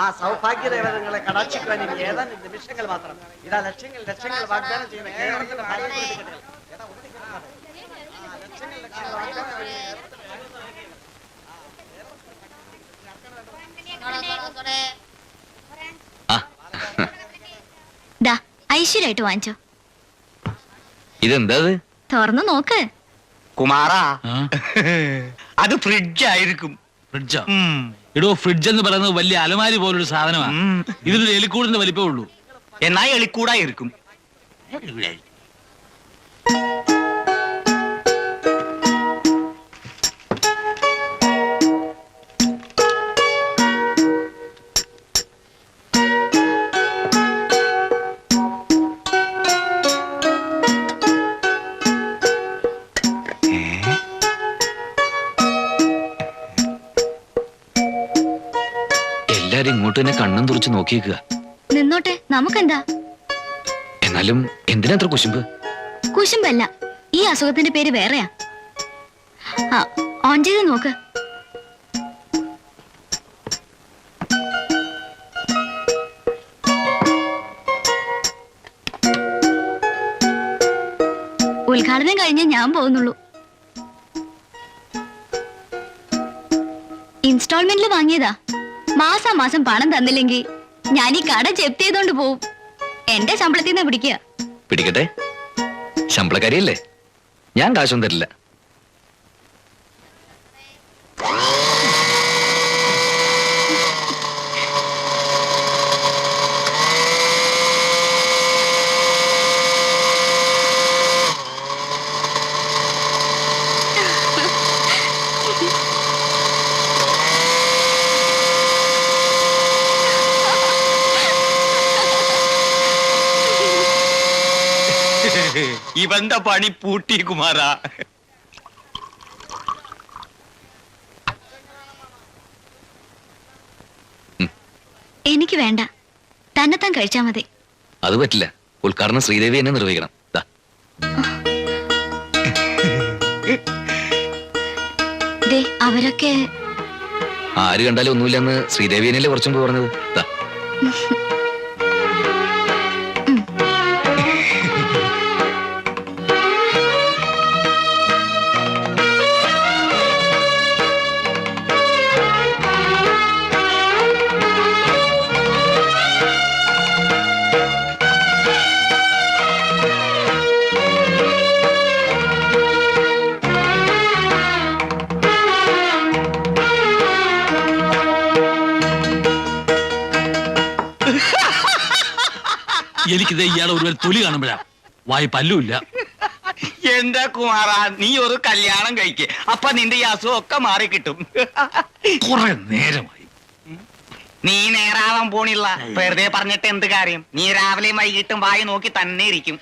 ആ സൗഭാഗ്യ ദേവതങ്ങളെ കടാക്ഷിക്കുവാൻ ഇനി ഏതാനും നിമിഷങ്ങൾ മാത്രം. ഇതാ ലക്ഷ്യങ്ങൾ ലക്ഷ്യങ്ങൾ വാഗ്ദാനം ചെയ്യുന്ന കേരളത്തിന്റെ ലക്ഷങ്ങൾ ലക്ഷങ്ങൾ വാഗ്ദാനം ചെയ്യുന്ന ഐശ്വര്യമായിട്ട് വാങ്ങിച്ചോ. ഇതെന്താ തുറന്നു നോക്ക്. കുമാറാ. അത് ഫ്രിഡ്ജ് ആയിരിക്കും. ഫ്രിഡ്ജോ? എടോ ഫ്രിഡ്ജ് എന്ന് പറയുന്നത് വലിയ അലമാരി പോലൊരു സാധനമാണ്. ഇതിനൊരു എലിക്കൂടിന്റെ വലിപ്പമേ ഉള്ളൂ. എന്നാ എളിക്കൂടായിരിക്കും തന്നെ കണ്ണും തുറച്ച് നോക്കിയേക്കുക. നിന്നോട്ടെ നമുക്കെന്താ? എന്നാലും എന്തിനാ അത്ര കുശുമ്പ്? കുശുമ്പല്ല ഈ അസുഖത്തിന്റെ പേര് വേറെയാ. ആ ഓൺ ചെയ്ത് നോക്ക്. ഉദ്ഘാടനം കഴിഞ്ഞേ ഞാൻ പോകുന്നുള്ളൂ. ഇൻസ്റ്റാൾമെന്റിൽ വാങ്ങിയതാ. മാസാ മാസം പണം തന്നില്ലെങ്കിൽ ഞാൻ ഈ കട ജപ്തി ചെയ്തോണ്ട് പോവും. എന്റെ ശമ്പളത്തിൽ നിന്ന് പിടിക്കുക പിടിക്കട്ടെ? ശമ്പളക്കാരിയല്ലേ? ഞാൻ കാശൊന്നും തരില്ല. ഇവന്റെ പണി പൂട്ടി കുമാറാ എനിക്ക് വേണ്ട. തന്നെത്താൻ കഴിച്ചാ മതി. അത് പറ്റില്ല. ഉദ്ഘാടനം ശ്രീദേവി എന്നെ നിർവഹിക്കണം. ദാ, ദേ അവരൊക്കെ ആര് കണ്ടാലും ഒന്നുമില്ലെന്ന് ശ്രീദേവിയനല്ലേ കുറച്ചും പറഞ്ഞത്? എനിക്കിത് ഇയാളെ ഒരു തൊലി കാണുമ്പോഴാ. വായി പല്ലുമില്ല. എന്താ കുമാറാ? നീ ഒരു കല്യാണം കഴിക്ക്. അപ്പൊ നിന്റെ ഈ അസുഖം ഒക്കെ മാറി കിട്ടും കുറെ നേരമായി. നീ നേരാവാൻ പോണില്ല. വെറുതെ പറഞ്ഞിട്ട് എന്ത് കാര്യം? നീ രാവിലെയും വൈകിട്ടും വായി നോക്കി തന്നെ ഇരിക്കും.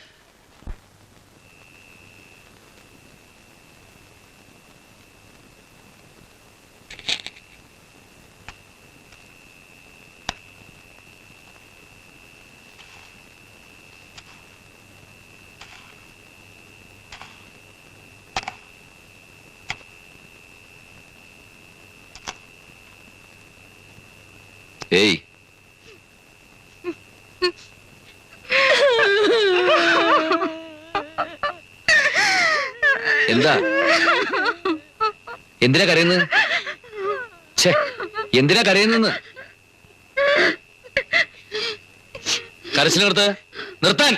ഏയ്. എന്താ? എന്തിനാ കരയുന്നത്? ഛേ എന്തിനാ കരയുന്നെന്ന് കരച്ചിൽ നിർത്ത്. നിർത്താൻ.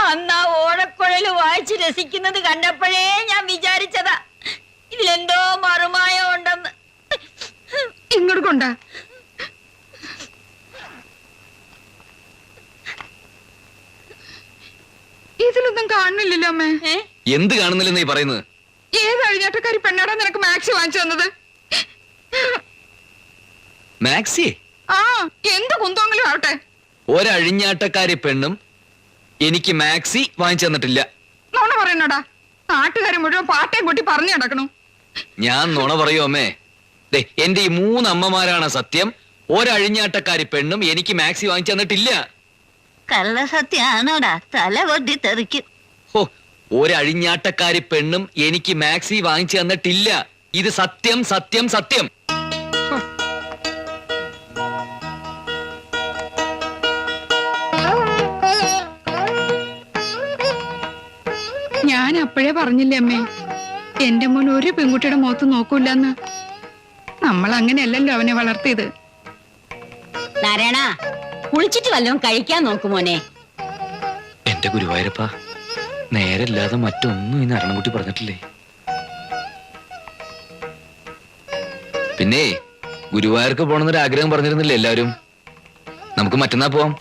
അന്ന് ആ വായിച്ച് രസിക്കുന്നത് കണ്ടപ്പോഴേ ഞാൻ വിചാരിച്ചതാ. ഇതിലെന്തോ ഇങ്ങോട്ട് കൊണ്ട ഇതിലൊന്നും കാണുന്നില്ലല്ലോ അമ്മേ. എന്ത് കാണുന്നില്ലെന്ന് ഈ പറയുന്നത്? ഏത് അഴിഞ്ഞാട്ടക്കാരി പെണ്ണാടാ നിനക്ക് മാക്സി വാങ്ങിച്ചു തന്നത്? മാക്സി? ആ എന്ത് കുന്തോങ്കിലും ആവട്ടെ. ഒരഴിഞ്ഞാട്ടക്കാരി പെണ്ണും എനിക്ക് മാക്സി വാങ്ങിച്ചു തന്നിട്ടില്ല. നോണ പറയണോടാ? നാട്ടുകാരെ മുഴുവൻ പാട്ടയും കൂട്ടി പറഞ്ഞു നടക്കണു. ഞാൻ നുണ പറയൂ അമ്മേ? എന്റെ ഈ മൂന്ന് അമ്മമാരാണ് സത്യം. ഒരഴിഞ്ഞാട്ടക്കാരി പെണ്ണും എനിക്ക് മാക്സി വാങ്ങിച്ചു തന്നിട്ടില്ല. തല കൊത്തി തെറിക്കും. ഹോ ഒരഴിഞ്ഞാട്ടക്കാരി പെണ്ണും എനിക്ക് മാക്സി വാങ്ങിച്ചു തന്നിട്ടില്ല. ഇത് സത്യം സത്യം സത്യം. ഞാൻ അപ്പോഴേ പറഞ്ഞില്ലേ അമ്മേ എന്റെ മോൻ ഒരു പെൺകുട്ടിയുടെ മുഖത്ത് നോക്കൂലെന്ന് നമ്മൾ അങ്ങനെയല്ലല്ലോ അവനെ വളർത്തിയത്. നാരായണ കുളിച്ചിട്ട് വല്ലതും കഴിക്കാൻ നോക്കുമോനെ എന്റെ ഗുരുവായൂരപ്പ നേരല്ലാതെ മറ്റൊന്നും ഈ നാരായണൻകുട്ടി പറഞ്ഞിട്ടില്ലേ? പിന്നെ ഗുരുവായൂർക്ക് പോണെന്നൊരു ആഗ്രഹം പറഞ്ഞിരുന്നില്ലേ എല്ലാവരും? നമുക്ക് മറ്റന്നാ പോവാം.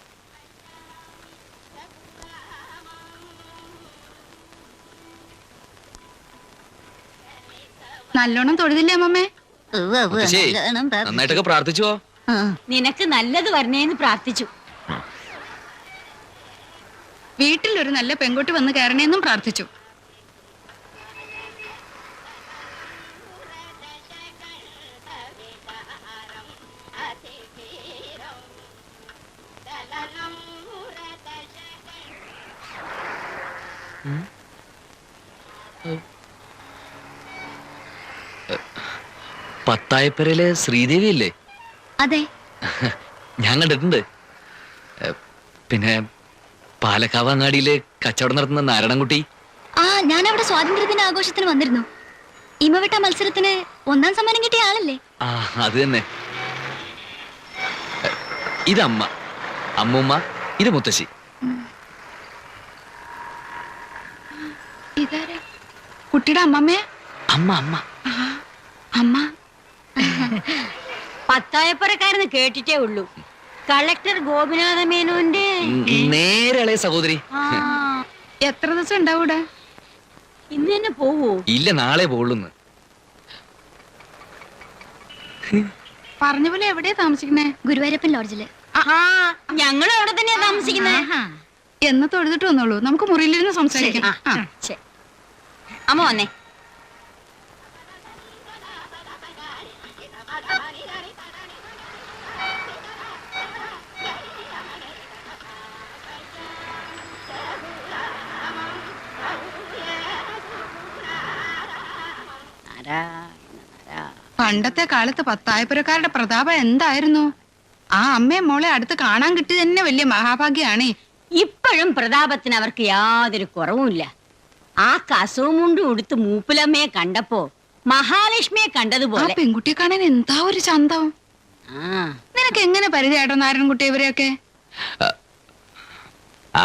നല്ലോണം തൊഴുതില്ലേ അമ്മമ്മേ? മുത്തശ്ശി, നന്നായിട്ടൊക്കെ പ്രാർത്ഥിച്ചുവോ? നിനക്ക് നല്ലത് വരണേന്ന് പ്രാർത്ഥിച്ചു. വീട്ടിൽ ഒരു നല്ല പെൺകുട്ടി വന്ന് കയറണേന്നും പ്രാർത്ഥിച്ചു. പത്തായപ്പരയിലെ ശ്രീദേവി അല്ലേ അതെ. ഞാൻ കണ്ടിട്ടുണ്ട്. പിന്നെ പാലക്കാവങ്ങാടിയിലെ കച്ചവടം നടത്തുന്ന നാരായണൻകുട്ടി. ആ ഞാൻ അവിടെ സ്വാതന്ത്ര്യദിന ആഘോഷത്തിന് വന്നിരുന്നു. ഇമവെട്ട മത്സരത്തിന് ഒന്നാം സമ്മാനം കിട്ടിയ ആളല്ലേ? ആ അത് തന്നെ. ഇതമ്മ. അമ്മൂമ്മ ഇത് മുത്തശ്ശി. കുട്ടിയുടെ അമ്മമ്മേ അമ്മ അമ്മ. അമ്മ. പത്തായപ്പുറക്കാരെന്ന് കേട്ടിട്ടേ ഉള്ളൂ. കളക്ടർ ഗോപിനാഥ മേനോന്റെ നേരളെ സഹോദരി. എത്ര ദിവസം ഉണ്ടാവൂടെ ഇന്ന് തന്നെ പോവോ? ഇല്ല നാളെ പോളുന്ന് പറഞ്ഞ പോലെ എവിടെയാ താമസിക്കുന്നേ? ഗുരുവായൂരപ്പൻ ലോഡ്ജിൽ. ഞങ്ങൾ ഞങ്ങളും അവിടെ തന്നെയാ താമസിക്കുന്നത് എന്ന് തൊഴുതിട്ട് വന്നോളൂ. നമുക്ക് മുറിയിലിരുന്ന് സംസാരിക്കാം. അമ്മ വന്നേ. പണ്ടത്തെ കാലത്ത് പത്തായപ്പുരക്കാരുടെ പ്രതാപം എന്തായിരുന്നു? ആ അമ്മയെ മോളെ അടുത്ത് കാണാൻ കിട്ടി തന്നെ വലിയ മഹാഭാഗ്യാണേ. ഇപ്പോഴും പ്രതാപത്തിന് അവർക്ക് യാതൊരു കുറവുമില്ല. ആ കസവും മുണ്ടും ഉടുത്ത് മൂപ്പിലമ്മയെ കണ്ടപ്പോ മഹാലക്ഷ്മിയെ കണ്ടതുപോലെ. പെൺകുട്ടിയെ കാണാൻ എന്താ ഒരു ചന്തം? നിനക്ക് എങ്ങനെ പരിചയട്ടോ നാരായണൻകുട്ടി ഇവരെയൊക്കെ?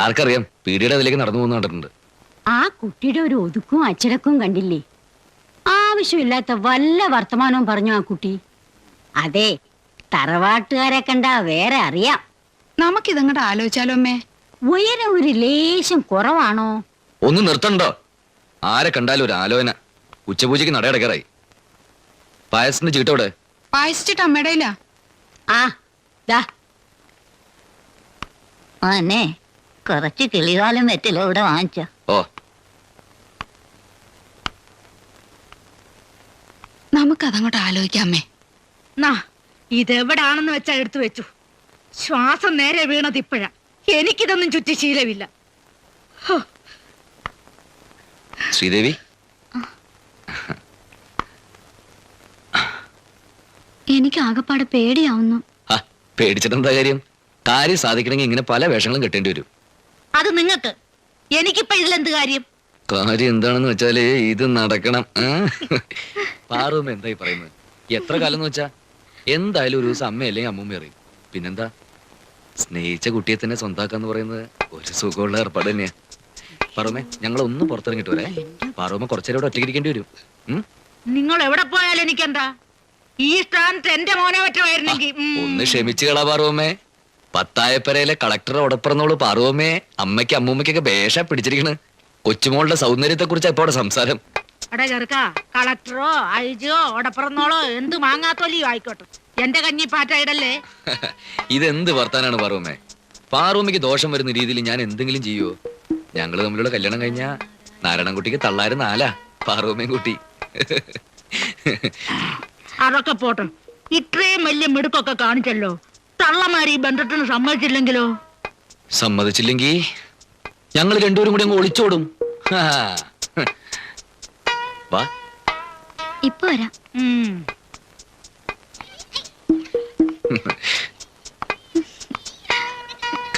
ആർക്കറിയാം? പീടിയുടെ അതിലേക്ക് നടന്നു പോകുന്ന കണ്ടിട്ടുണ്ട്. ആ കുട്ടിയുടെ ഒരു ഒതുക്കും അച്ചടക്കവും കണ്ടില്ലേ? ആവശ്യമില്ലാത്ത വല്ല വർത്തമാനവും പറഞ്ഞു ആ കുട്ടി? അതെ തറവാട്ടുകാരെ കണ്ട വേറെ അറിയാം. നമുക്കിതങ്ങോട്ട് ആലോചിച്ചാലോ അമ്മേ? ഉയരം ഒരു ലേശം കുറവാണോ? ഒന്ന് നിർത്തണ്ടോ? ആരെ കണ്ടാലും ഒരു ആലോചന. ഉച്ചപൂജയ്ക്ക് നടയടക്കാറായി പായസത്തിന്റെ ചീട്ടോടെ പായസിച്ചിട്ട് അമ്മയുടെ ഇല്ല ആ ദാ. അന്നെ കുറച്ച് കിളികാലം വെറ്റിലോ ഇവിടെ വാങ്ങിച്ച. ഓ നമുക്കതങ്ങോട്ട് ആലോചിക്കാം അമ്മേ. നാ ഇതെവിടാണെന്ന് വെച്ചാ എടുത്തു വെച്ചു. ശ്വാസം നേരെ വീണത് ഇപ്പോഴാ. എനിക്കിതൊന്നും ചുറ്റി ശീലമില്ല. ശ്രീദേവി? എനിക്ക് ആകപ്പാടെ പേടിയാവുന്നു. ആ പേടിച്ചിട്ടെന്താ കാര്യം? കാര്യം സാധിക്കണമെങ്കിൽ ഇങ്ങനെ പല വേഷങ്ങളും കെട്ടേണ്ടി വരും. അത് നിങ്ങൾക്ക്. എനിക്കിപ്പോ ഇതിലെന്ത് കാര്യം? കാര്യം എന്താണെന്ന് വെച്ചാൽ ഇത് നടക്കണം. പാറുമ്മ എന്തായി പറയുന്നത്? എത്ര കാലം എന്ന് വെച്ചാ? എന്തായാലും ഒരു ദിവസം അമ്മ അല്ലെങ്കിൽ അമ്മൂമ്മ അറിയും. പിന്നെന്താ? സ്നേഹിച്ച കുട്ടിയെ തന്നെ സ്വന്താക്കാന്ന് പറയുന്നത് ഒരു സുഖമുള്ള ഏർപ്പാട് തന്നെയാ. പാറുമ്മേ ഞങ്ങൾ ഒന്ന് പുറത്തിറങ്ങിട്ട് വരെ. പാറുമ്മ കുറച്ചേരം ഇവിടെ ഒറ്റയ്ക്കിരിക്കേണ്ടി വരും. നിങ്ങൾ എവിടെ പോയാലും എനിക്കെന്താ? ഈ സ്ഥാനത്ത് എന്റെ മോനെ പറ്റുമായിരുന്നെങ്കിൽ ഒന്ന് ക്ഷമിച്ചു കളാ പാറുമ്മേ. പത്തായപ്പരയിലെ കളക്ടറെ ഉടപ്പിറന്നോളൂ പാറുവമ്മേ അമ്മയ്ക്ക് അമ്മൂമ്മയ്ക്കൊക്കെ ഭേഷ പിടിച്ചിരിക്കണ്. കൊച്ചുമോളുടെ സൗന്ദര്യത്തെ കുറിച്ച് എപ്പോടെ സംസാരം? എടാ ചെറുക്ക കളക്ടറോ ഐജിയോ ഓടപ്പുറന്നോളോ എന്ത് മാങ്ങാത്തോലിയോ ആയിക്കോട്ടെ. എന്റെ കഞ്ഞി പാറ്റയിടല്ലേ? ഇതെന്ത് വർത്താനാണ് പാറുവമ്മേ? പാറുവമ്മയ്ക്ക് ദോഷം വരുന്ന രീതിയിൽ ഞാൻ എന്തെങ്കിലും ചെയ്യുവോ? ഞങ്ങൾ തമ്മിലുള്ള കല്യാണം കഴിഞ്ഞാ നാരായണൻകുട്ടിക്ക് തള്ളാരും നാലാ പാറുവമ്മയും കുട്ടി. അതൊക്കെ പോട്ടെ. ഇത്രയും വലിയ മിടുക്കൊക്കെ കാണിച്ചല്ലോ. തള്ളമാരി ഈ ബന്ധത്തിന് സമ്മതിച്ചില്ലെങ്കിലോ? സമ്മതിച്ചില്ലെങ്കി ഞങ്ങൾ രണ്ടുപേരും കൂടി അങ്ങ് ഒളിച്ചോടും. വാ. ഇപ്പൊ വരാം. ഉം.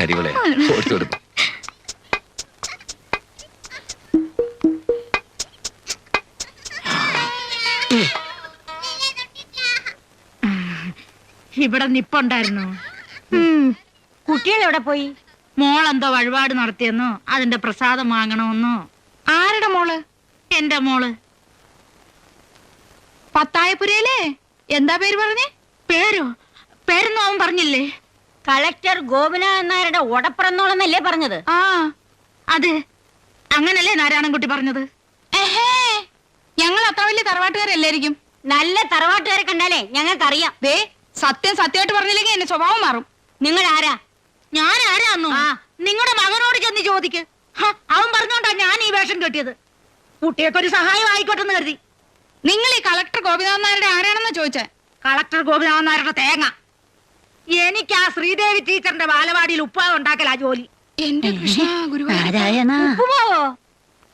കരിവളെ ഓർത്തു കൊടുക്കും. ഇവിടെ നിപ്പുണ്ടായിരുന്നു. കുട്ടികൾ എവിടെ പോയി? മോളെന്തോ വഴിപാട് നടത്തിയെന്നോ? അതിന്റെ പ്രസാദം വാങ്ങണമെന്നോ ആരുടെ മോൾ? എന്റെ മോൾ? പത്തായപുരയിലേ എന്താ പേര് പറഞ്ഞേ? പേരോ? പേരൊന്നും അവൻ പറഞ്ഞില്ലേ? കളക്ടർ ഗോപിനാഥൻ നായരുടെ ഉടപ്പുറന്നോളന്നല്ലേ പറഞ്ഞത്? ആ. അതെ അങ്ങനല്ലേ നാരായണൻകുട്ടി പറഞ്ഞത്? ഏഹേ ഞങ്ങൾ അത്ര വലിയ തറവാട്ടുകാരല്ലായിരിക്കും. നല്ല തറവാട്ടുകാരെ കണ്ടാലേ ഞങ്ങൾക്കറിയാം. ദേ സത്യം സത്യമായിട്ട് പറഞ്ഞില്ലെങ്കിൽ എന്റെ സ്വഭാവം മാറും. നിങ്ങൾ ആരാ ഞാൻ ആരാന്നോ ആ. നിങ്ങളുടെ മകനോട് ചെന്ന് ചോദിക്ക്. അവൻ പറഞ്ഞോണ്ടാ ഞാൻ ഈ വേഷം കെട്ടിയത്. കുട്ടിയൊക്കെ ഒരു സഹായം ആയിക്കോട്ടെ എന്ന് കരുതി. നിങ്ങൾ ഈ കളക്ടർ ഗോപിനാഥൻ നായരുടെ ആരാണെന്ന് ചോദിച്ചേ? കളക്ടർ ഗോപിനാഥൻ നായരുടെ തേങ്ങ. എനിക്ക് ആ ശ്രീദേവി ടീച്ചറിന്റെ ബാലവാടിയിൽ ഉപ്പാവ് ഉണ്ടാക്കലാ ജോലി. എന്റെ കൃഷ്ണ ഗുരുവായൂർ നാരായണ ഉപ്പുമാവോ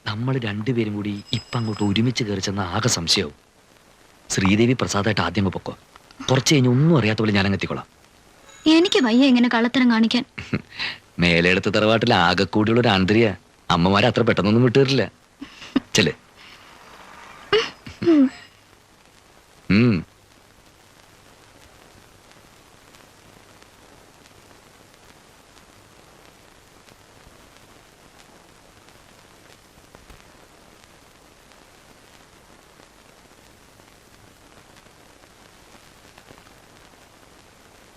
നമ്മൾ രണ്ടുപേരും കൂടി ഇപ്പൊ അങ്ങോട്ട് ഒരുമിച്ച് കയറി ചെന്ന ആകെ സംശയവും. ശ്രീദേവി പ്രസാദായിട്ട് ആദ്യം പൊക്കോ. കുറച്ച് കഴിഞ്ഞ് ഒന്നും അറിയാത്ത പോലെ ഞാൻ അങ്ങെത്തിക്കൊള്ളാം എനിക്ക് വയ്യ ഇങ്ങനെ കള്ളത്തരം കാണിക്കാൻ. മേലെടുത്ത തറവാട്ടിൽ ആകെ കൂടിയുള്ള ഒരു ആന്തരിയ അമ്മമാരെ അത്ര പെട്ടെന്നൊന്നും വിട്ടുവരില്ല ചെൽ.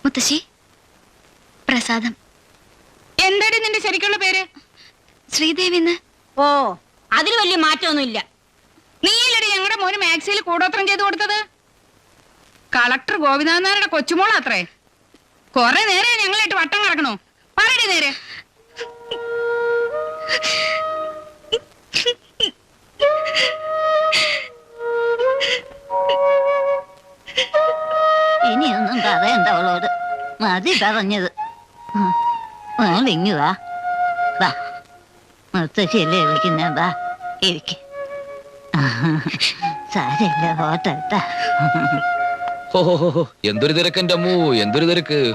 മുത്തശ്ശി പ്രസാദം. എന്താടി നിന്റെ ശരിക്കുള്ള പേര്? ശ്രീദേവി ഓ അതിൽ വലിയ മാറ്റമൊന്നുമില്ല. നീയില്ലടി ഞങ്ങളുടെ മോന് മാക്സിയിൽ കൂടോത്രം ചെയ്തു കൊടുത്തത്? കളക്ടർ കൊച്ചുമോൾ അത്രേ കൊറേ നേരെ ഞങ്ങളായിട്ട് വട്ടം കറക്കണോ? പറയടി നേരെ. ഇനിയൊന്നും പറയണ്ട അവളോട്. മതി പറഞ്ഞത്. ഇങ്ങു വാ. വാ. മുത്തശ്ശിയല്ലേ വിളിക്കുന്ന വാ. ഇരിക്ക. സാരല്ല ഓട്ടെട്ടാ ഹോ ഹോ ഹോ ഹോ. എന്തൊരു തിരക്ക് എന്റെ അമ്മൂ എന്തൊരു തിരക്ക്.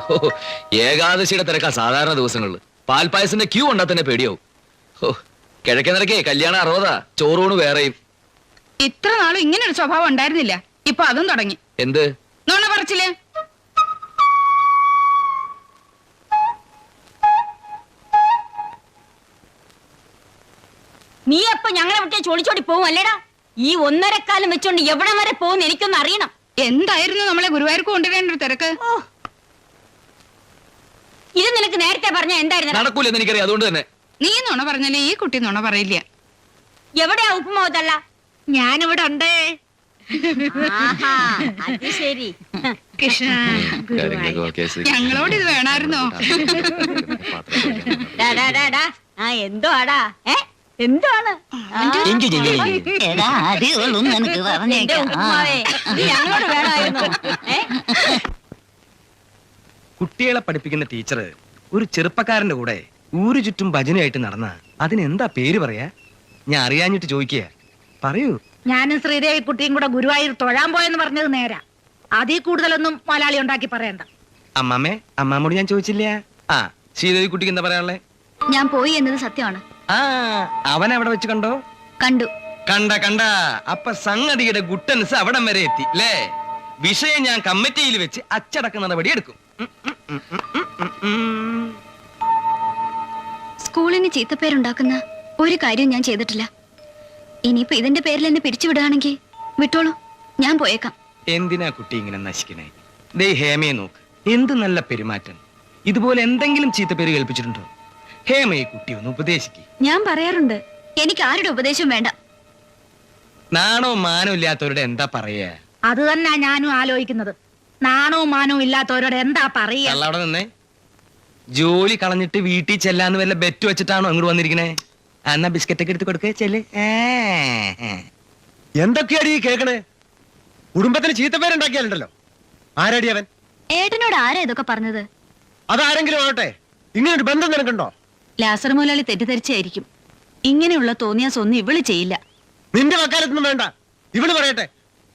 ഏകാദശിയുടെ തിരക്കാ സാധാരണ ദിവസങ്ങളിൽ. പാൽപ്പായസിന്റെ ക്യൂ ഉണ്ടാ തന്നെ പേടിയാവും. കിഴക്കേ നിരക്കേ കല്യാണം അറുപതാ. ചോറൂണ് വേറെയും. ഇത്ര നാളും ഇങ്ങനെ ഒരു സ്വഭാവം ഉണ്ടായിരുന്നില്ല. ഇപ്പൊ അതും തുടങ്ങി. എന്ത്? നോണ പറച്ചില്ലേ നീ അപ്പൊ ഞങ്ങളെ വിട്ടേ ചൊളിച്ചോടി പോവും അല്ലേടാ? ഈ ഒന്നരക്കാലം വെച്ചോണ്ട് എവിടെ വരെ പോകുന്ന എനിക്കൊന്ന് അറിയണം. എന്തായിരുന്നു നമ്മളെ ഗുരുവായൂർക്ക് കൊണ്ടുവരേണ്ട ഒരു തിരക്ക്? ഇത് നിനക്ക് നേരത്തെ പറഞ്ഞ എന്തായിരുന്നു? എനിക്കറിയാം അതുകൊണ്ട് തന്നെ. നീ നുണ പറഞ്ഞല്ലേ? ഈ കുട്ടി നുണ പറയില്ല. എവിടെയാ ഉപ്പുമാവത്തല്ല ഞാനിവിടെ ഉണ്ട്. അത് ശരി. കൃഷ്ണ. ഞങ്ങളോട് ഇത് വേണമായിരുന്നോ? ഡാ, ഡാ, ഡാ, ഡാ. ആ എന്തോ ആടാ. ഏ? എന്താണ്. എടാ നിനക്ക് പറഞ്ഞേക്കാം. ഞങ്ങളോട് വേണമായിരുന്നു. കുട്ടികളെ പഠിപ്പിക്കുന്ന ടീച്ചർ ഒരു ചെറുപ്പക്കാരന്റെ കൂടെ ഊരു ചുറ്റും ഭജനയായിട്ട് നടന്ന അതിനെന്താ പേര് പറയാ? ഞാൻ അറിയാഞ്ഞിട്ട് ചോദിക്കുക പറയൂ. ഞാനും ശ്രീദേവി കുട്ടിയും കൂടെ ഗുരുവായൂർ തൊഴാൻ പോയെന്ന് പറഞ്ഞത് നേരാ. അതിൽ കൂടുതലൊന്നും മലയാളി ഉണ്ടാക്കി പറയണ്ട. അമ്മാമ്മേ അമ്മാമ്മോട് ഞാൻ ചോദിച്ചില്ല. ആ ശ്രീദേവി കുട്ടിക്ക് എന്താ പറയാനുള്ളത് ഞാൻ പോയി എന്നത് സത്യമാണ്. ആ അവൻ അവിടെ വെച്ച് കണ്ടോ? കണ്ടു. കണ്ട കണ്ട. അപ്പൊ സംഗതിയുടെ ഗുട്ടൻസ് അവിടം വരെ എത്തി അല്ലേ വിഷയം ഞാൻ കമ്മിറ്റിയിൽ വെച്ച് അച്ചടക്ക നടപടി എടുക്കും. ഉം, ഉം, ഉം, ഉം, ഉം, ഉം, ഉം. സ്കൂളിന് ചീത്തപ്പേരുണ്ടാക്കുന്ന ഒരു കാര്യം ഞാൻ ചെയ്തിട്ടില്ല. ഇനിയിപ്പോ ഇതിന്റെ പേരിൽ എന്നെ പിരിച്ചുവിടുകയാണെങ്കിൽ വിട്ടോളൂ. ഞാൻ പോയേക്കാം. എന്തിനാ കുട്ടി ഇങ്ങനെ നശിക്കണേ? ദേ ഹേമയെ നോക്ക്. എന്ത് നല്ല പെരുമാറ്റം. ഇതുപോലെ എന്തെങ്കിലും ചീത്ത പേര് കേൾപ്പിച്ചിട്ടുണ്ടോ? ഹേമ ഈ കുട്ടി ഒന്ന് ഉപദേശിക്ക്. ഞാൻ പറയാറുണ്ട്. എനിക്ക് ആരുടെ ഉപദേശം വേണ്ട. നാണോ മാനോ ഇല്ലാത്തവരുടെ എന്താ പറയാ? അത് തന്നെ ഞാനും ആലോചിക്കുന്നത്. നാണവും മാനവും ഇല്ലാത്തവരോട് എന്താ പറയുക കള്ള അവിടെ നിന്നേ. ജോലി കളഞ്ഞിട്ട് വീട്ടിൽ ചെല്ലാന്ന് വല്ല ബെറ്റ് വെച്ചിട്ടാണോ അങ്ങോട്ട് വന്നിരിക്കണേ? എന്നാ ബിസ്ക്കറ്റ് ഒക്കെ എടുത്ത് കൊടുക്കേ ചെല്ല്. എന്തൊക്കെയാടി ഈ കേക്കണേ? കുടുംബത്തിന് ചീത്തപ്പേരുണ്ടാക്കിയാലുണ്ടല്ലോ. ആരാടി അവൻ? ഏട്ടനോട് ആരാ ഇതൊക്കെ പറഞ്ഞത്? അതാരെങ്കിലും ആവട്ടെ. ഇങ്ങനെ ഒരു ബന്ധം നിനക്കുണ്ടോ? ലാസർ മുതലാളി തെറ്റിദ്ധരിച്ചായിരിക്കും. ഇങ്ങനെയുള്ള തോന്നിയാസൊന്നും ഇവൾ ചെയ്യില്ല. നിന്റെ വക്കാലത്തൊന്നും വേണ്ട. ഇവൾ പറയട്ടെ.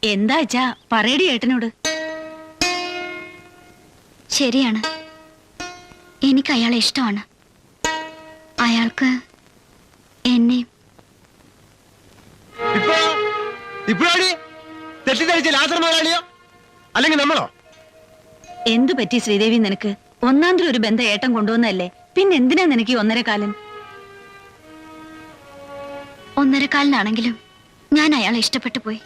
എന്താ അച്ഛാ? പറയടി ഏട്ടനോട്. ശരിയാണ്. എനിക്ക് അയാളെ ഇഷ്ടമാണ്. അയാൾക്ക് എന്നെ ഇപ്പൊ? ഇപ്പോഴാടി? തെറ്റിദ്ധരിച്ച ലാസർ മുതലാളിയോ? അല്ലെങ്കിൽ നമ്മളോ? എന്തു പറ്റി ശ്രീദേവി നിനക്ക്? ഒന്നാന്തരം ഒരു ബന്ധം ഏട്ടൻ കൊണ്ടുവന്നല്ലേ പിന്നെ എന്തിനാ നിനക്ക് ഈ ഒന്നര കാലം? ഞാൻ അയാളെ ഇഷ്ടപ്പെട്ടു പോയി.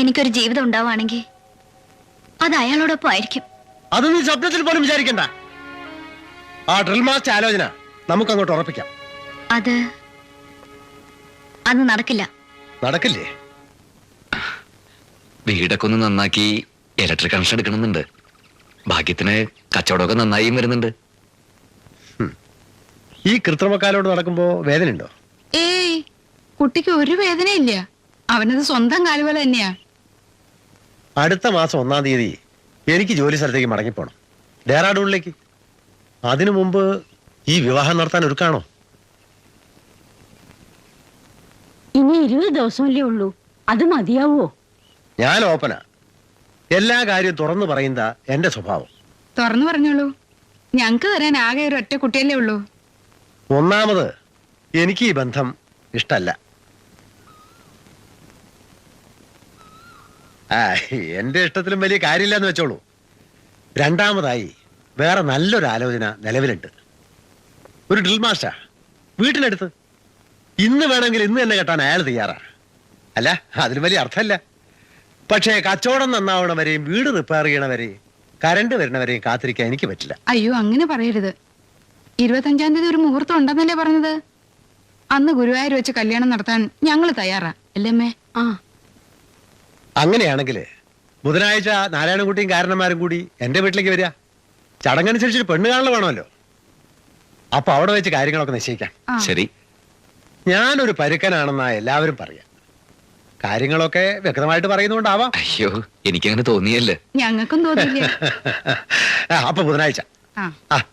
എനിക്കൊരു ജീവിതം ഉണ്ടാവുകയാണെങ്കിൽ അത് അയാളോടൊപ്പം ആയിരിക്കും. അത് നീ സ്വപ്നത്തിൽ പോലും വിചാരിക്കണ്ട. ആ ഡ്രിൽ മാസ്റ്റർ ആലോചന നമുക്ക് അങ്ങോട്ട് ഉറപ്പിക്കാം. അത് അത് നടക്കില്ല. നടക്കില്ലേ? വീടൊക്കെ ഒന്ന് നന്നാക്കി ഇലക്ട്രിക് കണക്ഷൻ എടുക്കണമെന്നുണ്ട്. ഭാഗ്യത്തിന് കച്ചവടമൊക്കെ നന്നായി വരുന്നുണ്ട്. ഈ കൃത്രിമക്കാലോട് നടക്കുമ്പോ വേദനയുണ്ടോ? ഏയ് കുട്ടിക്ക് ഒരു വേദനയില്ല. അവനത് സ്വന്തം കാലുപോലെ തന്നെയാ. അടുത്ത മാസം ഒന്നാം തീയതി എനിക്ക് ജോലി സ്ഥലത്തേക്ക് മടങ്ങിപ്പോണം. ഡേറാഡൂണിലേക്ക്. അതിനു മുമ്പ് ഈ വിവാഹം നടത്താൻ ഒരുക്കാണോ? ഇനി ഇരുപത് ദിവസമല്ലേ ഉള്ളൂ. അത് മതിയാവോ? ഞാൻ ഓപ്പനാ. എല്ലാ കാര്യവും തുറന്നു പറയുന്ന എന്റെ സ്വഭാവം. തുറന്നു പറഞ്ഞോളൂ. ഞങ്ങക്ക് തരാൻ ആകെ ഒരു ഒറ്റ കുട്ടിയല്ലേ ഉള്ളൂ. ഒന്നാമത് എനിക്ക് ഈ ബന്ധം ഇഷ്ടല്ല. ആ എന്റെ ഇഷ്ടത്തിലും വലിയ കാര്യമില്ല എന്ന് വെച്ചോളൂ. രണ്ടാമതായി വേറെ നല്ലൊരു ആലോചന നിലവിലുണ്ട്. ഒരു ഡ്രിൽ മാസ്റ്റർ വീട്ടിലെടുത്ത്. ഇന്ന് വേണമെങ്കിൽ ഇന്ന് തന്നെ കെട്ടാൻ അയാൾ തയ്യാറാണ് അല്ല അതിന് വലിയ അർത്ഥമല്ല. പക്ഷേ കച്ചവടം നന്നാവണവരെയും വീട് റിപ്പയർ ചെയ്യണവരെയും കരണ്ട് വരണവരെയും കാത്തിരിക്കാൻ എനിക്ക് പറ്റില്ല. അയ്യോ അങ്ങനെ പറയരുത്. ഇരുപത്തഞ്ചാം തീയതി ഒരു മുഹൂർത്തം ഉണ്ടെന്നല്ലേ പറഞ്ഞത്? അന്ന് ഗുരുവായൂർ വെച്ച് കല്യാണം നടത്താൻ ഞങ്ങൾ തയ്യാറാ. അല്ലേ ആ. അങ്ങനെയാണെങ്കിൽ ബുധനാഴ്ച നാരായണൻകുട്ടിയും കാരണന്മാരും കൂടി എന്റെ വീട്ടിലേക്ക് വരിക. ചടങ്ങനുസരിച്ച് പെണ്ണ് കാണൽ വേണമല്ലോ. അപ്പൊ അവിടെ വെച്ച് കാര്യങ്ങളൊക്കെ നിശ്ചയിക്കാം. ശരി. ഞാനൊരു പരുക്കനാണെന്നാ എല്ലാവരും പറയാം. കാര്യങ്ങളൊക്കെ വ്യക്തമായിട്ട് പറയുന്നതുകൊണ്ടാവാം അയ്യോ എനിക്കങ്ങനെ തോന്നിയല്ലേ? ഞങ്ങൾക്കും തോന്നിയില്ല? അപ്പൊ ബുധനാഴ്ച. ആ. ആ.